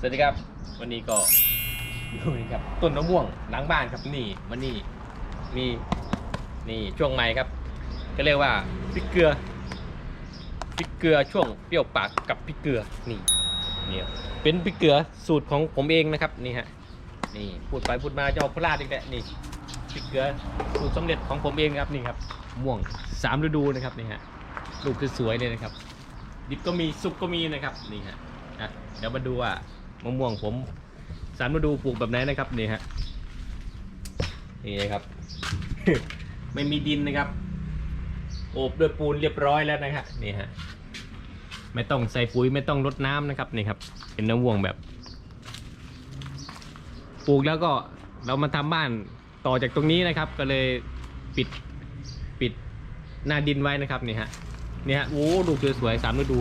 สวัสดีครับ วันนี้ก็อยู่นี่ครับต้นมะม่วงหลังบ้านครับนี่มันนี่มีนี่ช่วงใหม่ครับ ก็เรียกว่าพริกเกลือพริกเกลือช่วงเปรี้ยวปากกับพริกเกลือนี่เนี่ยเป็นพริกเกลือสูตรของผมเองนะครับนี่ฮะนี่พูดไปพูดมาจะเอาพลาดอีกแล้วนี่พริกเกลือสูตรสำเร็จของผมเองครับนี่ครับม่วงสามฤดูนะครับนี่ฮะลูกคือสวยเลยนะครับ ดิบก็มีสุกก็มีนะครับนี่ฮะอะเดี๋ยวมาดูว่า มะม่วงผมสามฤดูปลูกแบบไหนนะครับนี่ฮะนี่นะครับ ไม่มีดินนะครับโอบด้วยปูนเรียบร้อยแล้วนะครับนี่ฮะไม่ต้องใส่ปุ๋ยไม่ต้องรดน้ำนะครับนี่ครับเป็นน้ำม่วงแบบ ปลูกแล้วก็เรามาทำบ้านต่อจากตรงนี้นะครับ ก็เลยปิดปิดหน้าดินไว้นะครับนี่ฮะนี่ยโอ้ดูสวยๆสามฤดู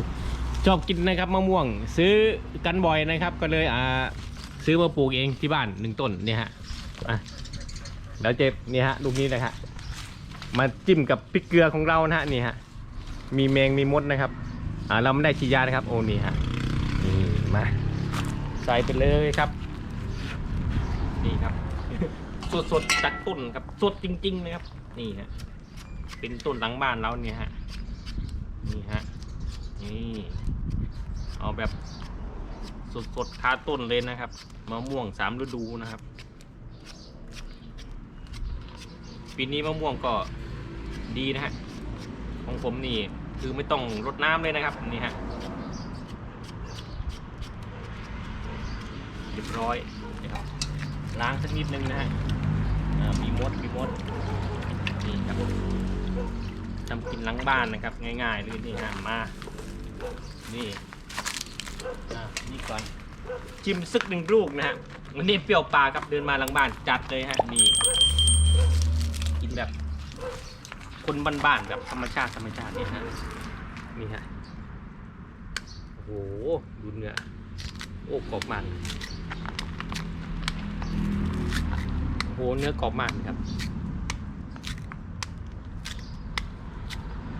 ชอบกินนะครับมะม่วง ซื้อกันบ่อยนะครับ ก็เลยอ่าซื้อมาปลูกเองที่บ้านหนึ่งต้นเนี่ยฮะอะแล้วเจ็บนี่ฮะลูกนี้นะฮะมาจิ้มกับพริกเกลือของเรานะฮะนี่ฮะมีแมงมีมดนะครับอ่าเราไม่ได้ฉีดยานะครับโอ้นี่ฮะนี่มาใส่ไปเลยครับ นี่ครับ สดๆจากต้นครับสดจริง ๆ นะครับ นี่ฮะเป็นต้นหลังบ้านเราเนี่ยฮะนี่ฮะนี่ เอาแบบสดๆคาต้นเลยนะครับมะม่วงสามฤดูนะครับ ปีนี้มะม่วงก็ดีนะฮะของผมนี่คือไม่ต้องรดน้ำเลยนะครับนี่ฮะเรียบร้อยนะครับล้างสักนิดนึงนะฮะมีมดมีมดนี่ครับทำกินล้างบ้านนะครับ ง่ายๆเลยนี่ฮะมานี่ อะนี่ก่อนจิ้มซึกหนึ่งลูกนะฮะวันนี้เปรี้ยวปลาครับเดินมาหลังบ้านจัดเลยฮะนี่กินแบบ คนบ้านๆแบบธรรมชาติธรรมชาติเนี่ยฮะนี่ฮะโอ้โหดูเนื้อโอ้กรอบมากโอ้โหเนื้อกรอบมากครับ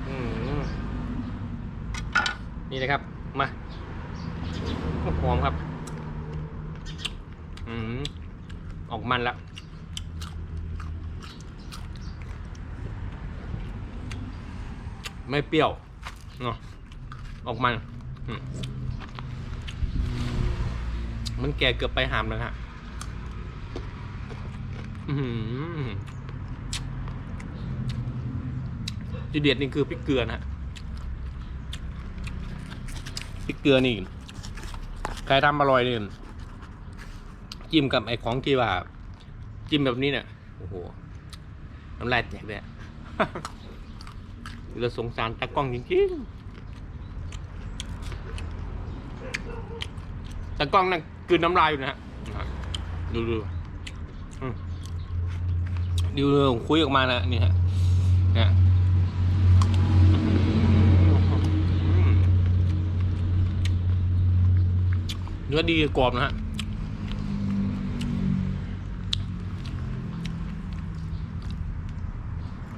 อืมนี่นะครับมา หอมครับ อืมออกมันแล้วไม่เปรี้ยวเนาะออกมัน มันแก่เกือบไปหามแล้วฮะอือหือทีเด็ดนี่คือพริกเกลือนะฮะพริกเกลือนี่ ใครทำอร่อยเนี่ยจิ้มกับไอ้ของที่ว่า จิ้มแบบนี้เนี่ยโอ้โหน้ำลายแตกเลยเราสงสารตากล้องจริงๆตากล้องนั่นกลืนน้ำลายอยู่นะฮะดูดูดูดูคุยออกมานะนี่ฮะเนี่ย เนื้อดีกรอบนะฮะ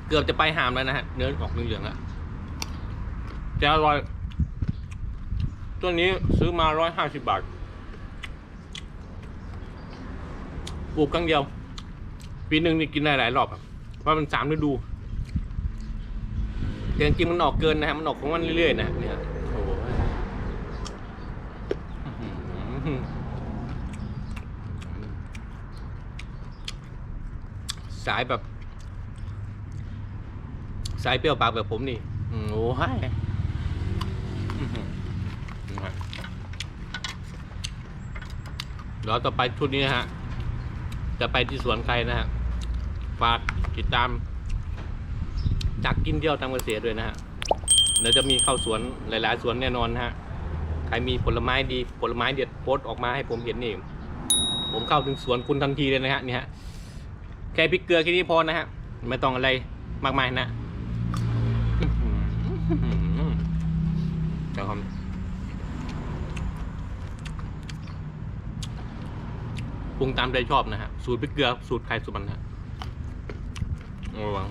เกือบจะไปหามแล้วนะฮะเนื้อออกเหลืองๆแล้วจะอร่อย ตัวนี้ซื้อมาร้อยห้าสิบบาทปลูกครั้งเดียว ปีหนึ่งนี่กินได้หลายรอบเพราะมันสามฤดูแต่จริงมันออกเกินนะฮะมันออกของมันเรื่อยๆนะเนี่ยโอ้โห อื้อหือ สายแบบ สายเปรี้ยวปากแบบผมนี่โอ้ยอื้อหือนะฮะเดี๋ยวต่อไปชุดนี้นะฮะ จะไปที่สวนใครนะฮะ ฝากติดตาม จากกินเที่ยวทำเกษตรด้วยนะฮะ เดี๋ยวจะมีเข้าสวนหลาย ๆ สวนแน่นอนนะฮะ ใครมีผลไม้ดีผลไม้เด็ดโพสต์ออกมาให้ผมเห็นนี่ ผมเข้าถึงสวนคุณทันทีเลยนะฮะนี่ฮะ แค่พริกเกลือแค่นี้พอนะฮะ ไม่ต้องอะไรมากมายนะเดี๋ยวผมปรุงตามใจชอบนะฮะ สูตรพริกเกลือ สูตรใครสูตรมันนะฮะระวัง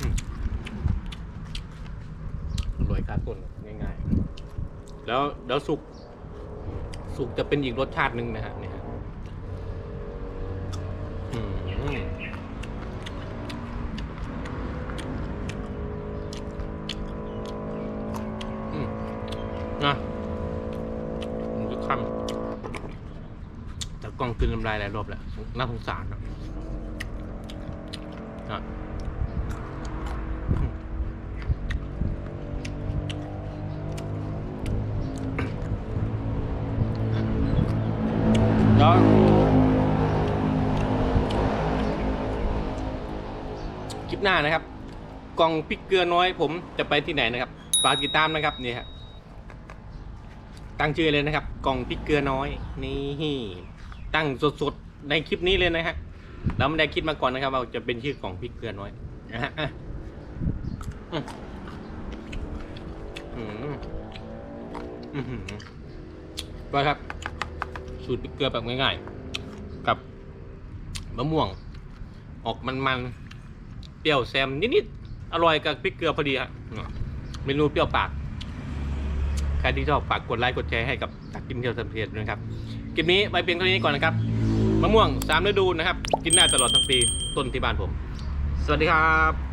อืมอร่อยคาต้นง่ายๆ แล้วเดี๋ยวสุกสุกจะเป็นอีกรสชาติหนึ่งนะฮะเนี่ยฮะอืมอืม นะมันก็คำแต่กล้องคืนน้ำลายหลายรอบแหล้วน่าสงสารนะอะแล้วคลิปหน้านะครับ กล่องพริกเกลือน้อยผมจะไปที่ไหนนะครับ ฝากติดตามนะครับนี่ฮะ ตั้งชื่อเลยนะครับ กล่องพริกเกลือน้อยนี่ตั้งสดๆในคลิปนี้เลยนะฮะเราไม่ได้คิดมาก่อนนะครับว่าจะเป็นชื่อกล่องพริกเกลือน้อยนะฮะอะอืมอืมอืมอืมก็ครับ สูตรพริกเกลือแบบง่ายๆ กับมะม่วง ออกมันๆ เปรี้ยวแซมนิดๆ อร่อยกับพริกเกลือพอดีฮะเมนูเปรี้ยวปาก ใครที่ชอบฝากกดไลค์กดแชร์ให้กับตักกินเที่ยวสำเพ็จด้วยนะครับคลิปนี้ไปเพียงเท่านี้ก่อนนะครับมะม่วงสามฤดูนะครับ กินได้ตลอดทั้งปีต้นที่บ้านผม สวัสดีครับ